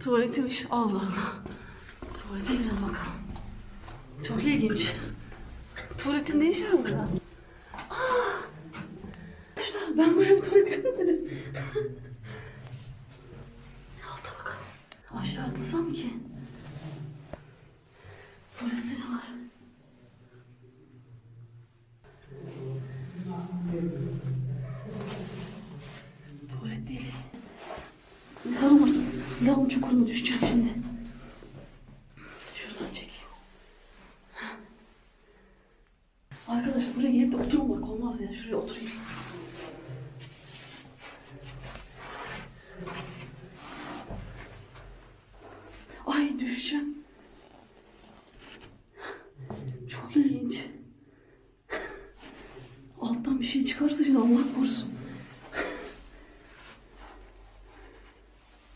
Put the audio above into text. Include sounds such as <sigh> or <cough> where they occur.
Tuvaletiymiş. Allah Allah. Tuvalete girelim bakalım. Çok ilginç. Tuvaletin ne işi var burada? Arkadaşlar ben böyle bir tuvalet görmedim. <laughs> Alta bakalım. Aşağı atlasam ki? Tuvalette ne var? Ya Lan çukuruna düşeceğim şimdi. Şuradan çekeyim. Arkadaşlar buraya gelip de oturmamak olmaz ya. Şuraya oturayım. Ay düşeceğim. Çok ilginç. Alttan bir şey çıkarsa şimdi Allah korusun.